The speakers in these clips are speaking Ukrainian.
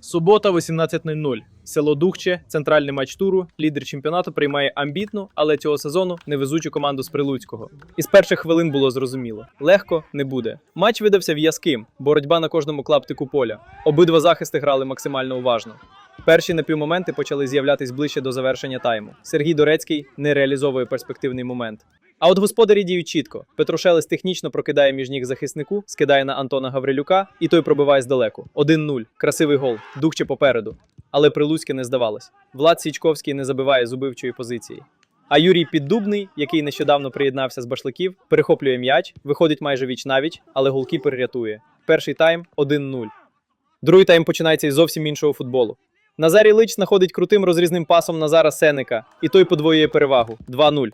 Субота 18.00. Село Духче, центральний матч туру. Лідер чемпіонату приймає амбітну, але цього сезону невезучу команду з Прилуцького. Із перших хвилин було зрозуміло: легко не буде. Матч видався в'язким, боротьба на кожному клаптику поля. Обидва захисти грали максимально уважно. Перші напівмоменти почали з'являтись ближче до завершення тайму. Сергій Дорецький не реалізовує перспективний момент. А от господарі діють чітко. Петрушелес технічно прокидає між ніг захиснику, скидає на Антона Гаврилюка, і той пробиває здалеку. 1-0. Красивий гол. Духче попереду. Але Прилуцьке не здавалось. Влад Січковський не забиває з убивчої позиції. А Юрій Піддубний, який нещодавно приєднався з башликів, перехоплює м'яч, виходить майже віч навіч, але голкіпер рятує. Перший тайм 1-0. Другий тайм починається із зовсім іншого футболу. Назарій Лич знаходить крутим розрізним пасом Назара Сеника, і той подвоює перевагу 2-0.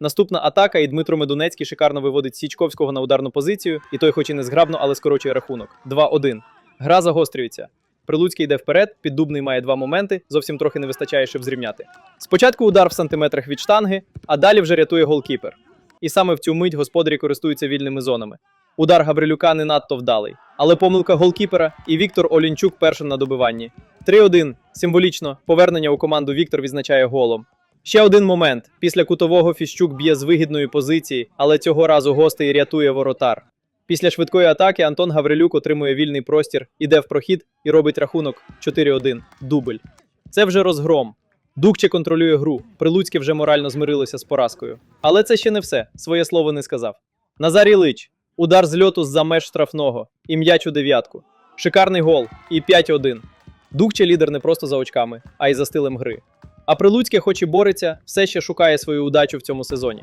Наступна атака, і Дмитро Медунецький шикарно виводить Січковського на ударну позицію, і той, хоч і не зграбно, але скорочує рахунок. 2-1. Гра загострюється. Прилуцький йде вперед, піддубний має два моменти, зовсім трохи не вистачає, щоб зрівняти. Спочатку удар в сантиметрах від штанги, а далі вже рятує голкіпер. І саме в цю мить господарі користуються вільними зонами. Удар Гаврилюка не надто вдалий, але помилка голкіпера і Віктор Олінчук першим на добиванні. 3-1. Символічно повернення у команду Віктор відзначає голом. Ще один момент. Після кутового Фіщук б'є з вигідної позиції, але цього разу гостей рятує воротар. Після швидкої атаки Антон Гаврилюк отримує вільний простір, іде в прохід і робить рахунок 4-1. Дубль. Це вже розгром. Дукче контролює гру. Прилуцьке вже морально змирилося з поразкою. Але це ще не все. Своє слово не сказав. Назарій Лич. Удар з льоту з-за меж штрафного. І м'яч у дев'ятку. Шикарний гол. І 5-1. Дукче лідер не просто за очками, а й за стилем гри. А Прилуцьке, хоч і бореться, все ще шукає свою удачу в цьому сезоні.